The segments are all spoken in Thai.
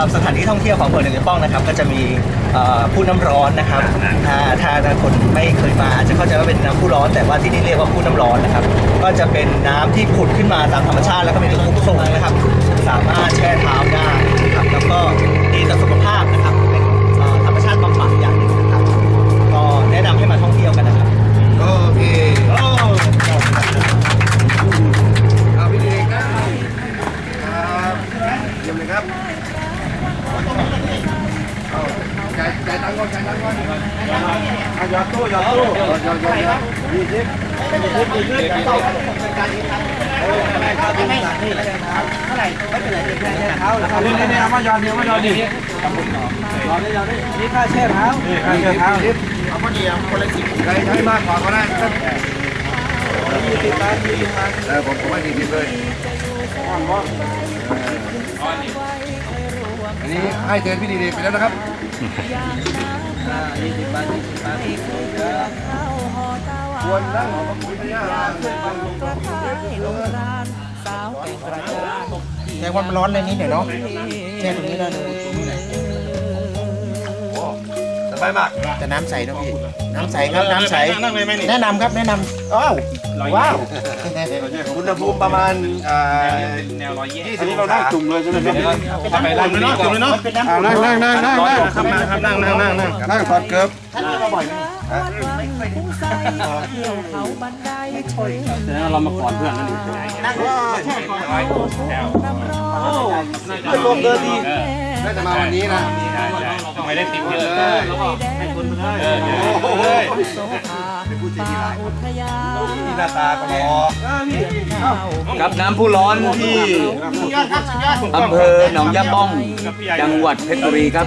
หรับสถานที่ท่องเที่ยวของอำเภอหนึ่งป้องนะครับ ก็จะมีเอ่อผู้น้ำร้อนนะครับถ้าถ้าถ้าคนไม่เคยมาอาจจะเข้าใจว่าเป็นน้ำผู้ร้อน แต่ว่าที่นี่เรียกว่าผู้น้ำร้อนนะครับ ก็จะเป็นน้ำที่ผุดขึ้นมาตามธรรมชาติ แล้วก็มีรูปทรงนะครับ สามารถแช่เท้าได้นะครับแล้วก็ดีต่อสุขภาพ นไรเพียงแค่เท้าหรอนี่นี่นี่เอามายอดเดียวมายอดดิยอดดิยอดดินี่ค่าแช่เท้านี่ค่าแช่เท้าเอาพอดีคนละสิบใครใช้มากกว่าก็ได้ครับยี่สิบบาทยี่สิบบาทเออผมผมให้ยี่สิบเลยอ่อนบ่อันนี้ให้เตือนพี่ดีๆไปแล้วนะครับยี่สิบบาทยี่สิบบาท ควรนั่งขอบคุณพระยาลาแต่ว่ามันร้อนเลยนี้เดี๋ยวเนาะแช่ตรงนี้ได้เลย สบายมากแต่น้ำใสนะพี่ น้ำใสครับน้ำใสแนะนำครับแนะนำอ้าวว้าวอุณหภูมิประมาณอ่าแนวร้อยยี่สิบอันนี้เรานั่งจุ่มเลยใช่ไหมครับทำไปนั่งจุ่มเลยเนาะจุ่มเลยเนาะเป็นน้ำอ่านั่งนั่งนั่งนั่งนั่งครับนั่งครับนั่งนั่งนั่งนั่งนั่งถอดเกือบท่านนี้มาบ่อยไหมเรามาก่อนเพื่อนนั่นเองนั่งแช่ก่อนไม่รวมเดินดี น่าจะมาวันนี้นะไม่ได้ติดเยอะให้คนมาได้โอ้โห เป็นผู้ใจดีหลายนี่หน้าตาก็รอกับน้ำผู้ร้อนที่สุดยอดครับสุดยอดอำเภอหนองยาป้องจังหวัดเพชรบุรีครับ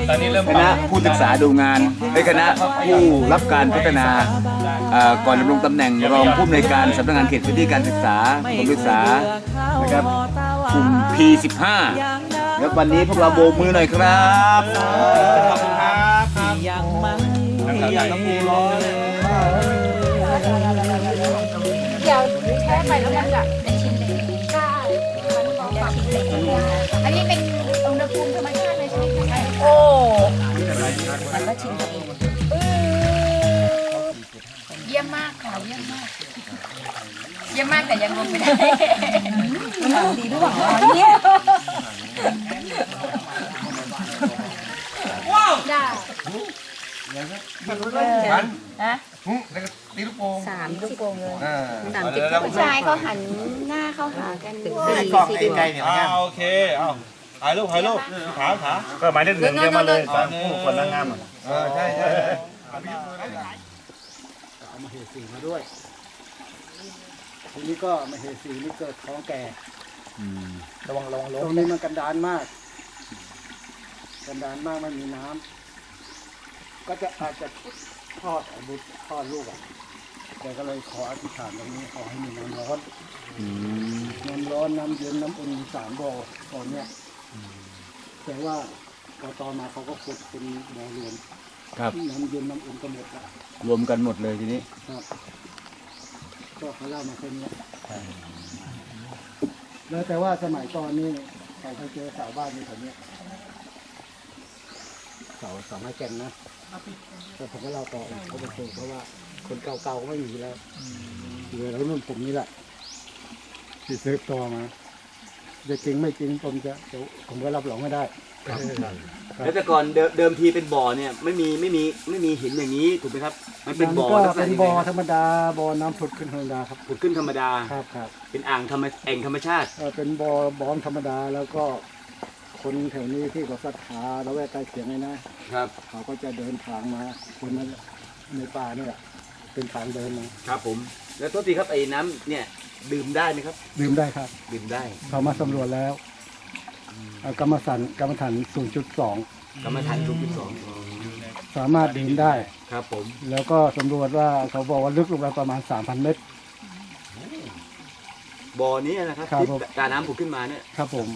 คณะผู้ศึกษาดูงานในคณะผู้รับการพัฒนาเอ่อก่อนดำรงตำแหน่งรองผู้อำนวยการสำนักงานเขตพื้นที่การศึกษากรมศึกษานะครับกลุ่ม P15 แล้ววันนี้พวกเราโบกมือหน่อยครับเดี๋ยวแช่ไปแล้วมันจะเป็นชิ้นเล็กใช่มันของแบบชิ้นเล็กอันนี้เป็นอุณหภูมิธรรมชาติเลยใช่ไหมคะโอ้มันก็ชิมตัวเองเยี่ยมมากค่ะเยี่ยมมากเยี่ยมมากแต่ยังลงไม่ได้ดีด้วยเนี่ย มันนะแล้วก็ตีลูกโป่งสามลูกโป่งเลยอ่าสามสิบผู้ชายเขาหันหน้าเข้าหากันถึงไอ้กล่องไอ้ไก่เนี่ยอ่านะโอเคเอาถ่ายรูปถ่ายรูปขาขาก็หมายเลขหนึ่งเดียวมาเลยสามผู้คนนางงามเออใช่ใช่ทีนี้ก็มาเหตุสีนี่เกิดท้องแก่ระวังระวังตล้รมงนี้มันกันดานมาก กันดานมากไม่มีน้ำ ก็จะอาจจะทอดอาบุตรทอดลูกอะแต่ก็เลยขออธิษฐานตรงนี้ขอให้มีน้ำร้อนน้ำร้อนน้ำเย็นน้ำอุ่นมีสามบ่อตอนเนี้ยแต่ว่าพอตอนมาเขาก็ขุดเป็นบ่อรวมครับ น้ำเย็นน้ำอุ่นก็หมดละรวมกันหมดเลยทีนี้ ครับ ก็เขาเล่ามาแค่นี้แล้วแต่ว่าสมัยตอนนี้เขาเคยเจอสาวบ้านในแถวเนี้ย สาวสาวไม้แก่นนะแต่ผมก็เล่าต่อเขาไปเจอเพราะว่าคนเก่าๆก็ไม่มีแล้วเหลือแล้วรุ่นผมนี่แหละที่ซื้อต่อมาจะจริงไม่จริงผมจะเดี๋ยวผมก็รับรองไม่ได้แล้วแต่ก่อนเดิมเดิมทีเป็นบ่อเนี่ยไม่มีไม่มีไม่มีหินอย่างนี้ถูกไหมครับ มันเป็นบ่อก็ลักษณะเป็นยังบ่อไงธรรมดาบ่อน้ำผุดขึ้นธรรมดาครับผุดขึ้นธรรมดาครับครับเป็นอ่างธรรมแอ่งธรรมชาติเอ่อเป็นบ่อบ่อธรรมดาแล้วก็ คนแถวนี้ที่เขาศรัทธาละแวกใกล้เคียงนี่นะครับ เขาก็จะเดินทางมาคนนั้นในป่าเนี่ยเป็นทางเดินมาครับผม แล้วโทษทีครับไอ้น้ำเนี่ยดื่มได้ไหมครับ ดื่มได้ครับ ดื่มได้ เขามาสำรวจแล้วเอ่อกรรมสันกรรมฐาน0.2 กรรมฐานรูปที่สองสามารถดื่มได้ ครับผม แล้วก็สำรวจว่าเขาบอกว่าลึกลงไปประมาณ 3,000 เมตร บ่อนี้นะครับครับที่ผม ตาน้ำผุดขึ้นมาเนี่ยครับผม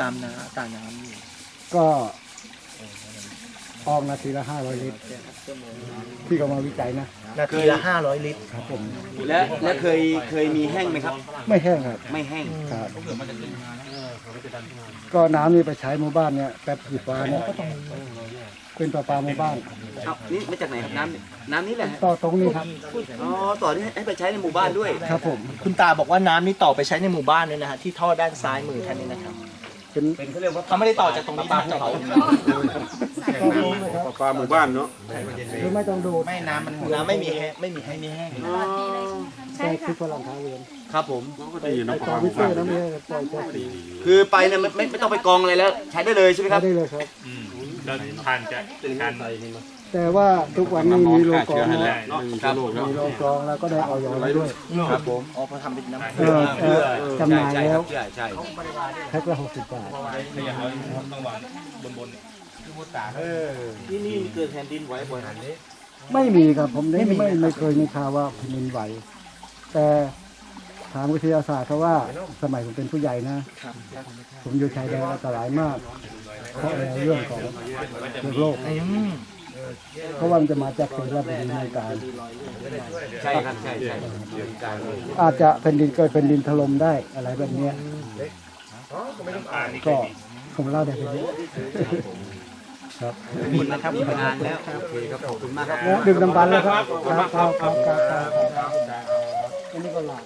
ตามน้ำตามน้ก็ ออกนาทีละ500ลิตรที่เขามาวิจัยนะำนาทีละ500ลิตร ครับผม และและเคยเคยมีแห้งไหมครับ ไม่แห้งครับไม่แห้ง ครับก็น้ำนี่ไปใช้หมู่บ้านเนี่ยแป๊บสีฟ้าเนี่ยเป็นประปาหมู่บ้านเอานี่มาจากไหนครับน้ำน้ำนี้แหละฮะต่อตรงนี้ครับ อ๋อต่อที่ให้ไปใช้ในหมู่บ้านด้วย ครับผม คุณตาบอกว่าน้ำนี้ต่อไปใช้ในหมู่บ้านด้วยนะฮะที่ท่อด้านซ้ายมือท่านนี้นะครับ เป็นเป็นเขาเรียกว่าเขาไม่ได้ต่อจากตรงนี้มาจากเขาต่อตรงเลยครับปลาหมู่บ้านเนาะหรือไม่ต้องดูดไม่น้ำมันน้ำไม่มีแห้งไม่มีให้มีแห้งใช่แต่ค่ะคือพลังท้าเรือนครับผมก็ดีไอเนาะปต่อลาหวิมู่เศบ้านษนะไม่ใช่ปล่อยแค่สีคือไปเนี่ยไม่ไม่ไม่ต้องไปกองอะไรแล้ว ใช้ได้เลยใช่ไหมครับได้เลยครับแล้วทานจะทาน แต่ว่าทุกวันนี้มีโรงกรองได้นะเนาะครับมีโรงกรองแล้วก็ได้ออยอด้วยครับผมอ๋อพอทำเป็นน้ำเออเออจำหน่ายใช่แล้ควรับใช่ใช่แพ็คละหกสิบบาทที่นี่เกิดแผ่นดินไหวบ่อยนี้ไม่มีครับผมไม่ไม่ไม่เคยมีข่าวว่าแผ่นดินไหว แต่ทางวิทยาศาสตร์เขาว่าสมัยผมเป็นผู้ใหญ่นะ ผมอยู่ชายแดนอันตรายมากเพราะเรื่องของเรื่องโรค เพราะว่ามันจะมาจากสิ่งแวดล้อมในการใช่ครับใช่ใช่การอาจจะแผ่นดินเกิดแผ่นดินถล่มได้อะไรแบบเนี้ยก็ผมเล่าได้แค่นี้ครับขอบคุณนะครับงานแล้วโอเคครับขอบคุณมากครับดื่มน้ำบันแล้วครับครับครับครับครับครับอันนี้ก็หลาน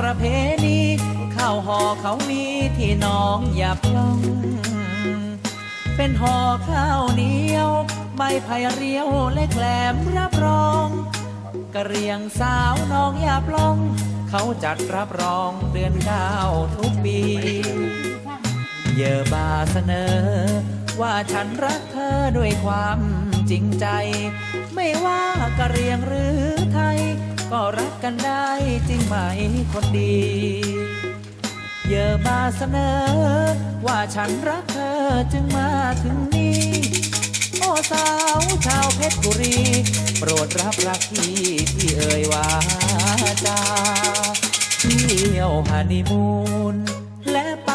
ประเพณีข้าวห่อเขามีที่น้องอย่าพลองเป็นห่อข้าวเหนียว ใบไผ่เรียวเล็กแหลมรับรองกระเรียงสาวน้องอย่าปลอง เขาจัดรับรองเดือนเก้าทุกปีเยอบาเสนอ ว่าฉันรักเธอด้วยความจริงใจ ไม่ว่ากะเรียงหรือไทย ก็รักกันได้จริงไหมคนดี เยอบาเสนอ ว่าฉันรักเธอจึงมาถึงนี้ โอ้สาวชาวเพชรบุรี โปรดรับรักที่ที่เอ่ยว่าจาเที่ยวฮันนีมูนและไป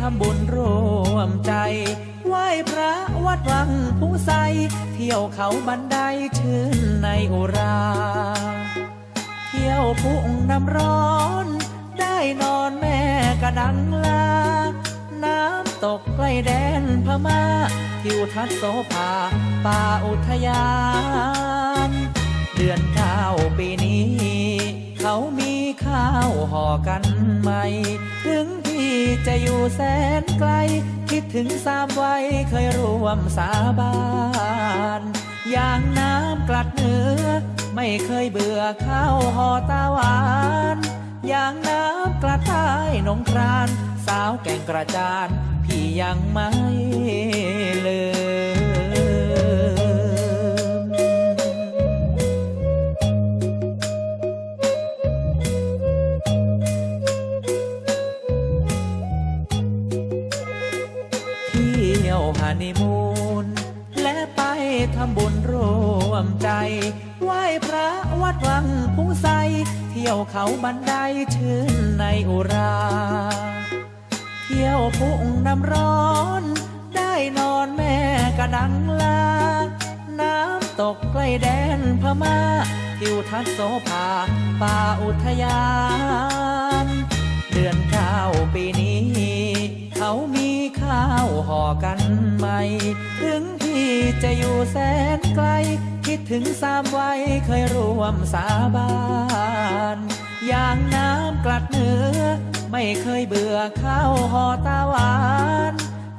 ทำบุญร่วมใจไหว้พระวัดวังผู้ใส เที่ยวเขาบันไดชื่นในอุรา ที่ยวพุ่งน้ำร้อน ได้นอนแม่กระดังลา น้ำตกใกล้แดนพม่าทิวทัศน์โสภาป่าอุทยาน เดือนเก้าปีนี้ เขามีข้าวห่อกันใหม่ ถึงพี่จะอยู่แสนไกล คิดถึงสามวัยเคยร่วมสาบาน อย่างน้ำกลัดเนื้อ ไม่เคยเบื่อข้าวห่อตาหวาน อย่างน้ำกระต่ายนงคราน สาวแก่งกระจาน พี่ยังไม่ วัดวังพุงใสเที่ยวเขาบันไดชื่นในอุรา เที่ยวพุ่งน้ำร้อน ได้นอนแม่กระดังลา น้ำตกใกล้แดนพม่าทิวทัศน์โสภาป่าอุทยาน เดือนเก้าปีนี้ เขามีข้าวห่อกันใหม่ ถึงพี่จะอยู่แสนไกล คิดถึงสามวัยเคยร่วมสาบานอย่างน้ำกลัดเนื้อ ไม่เคยเบื่อข้าวห่อตาหวาน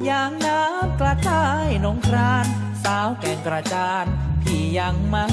อย่างน้ำกลัดใต้นงคราน สาวแก่งกระจาน พี่ยังไม่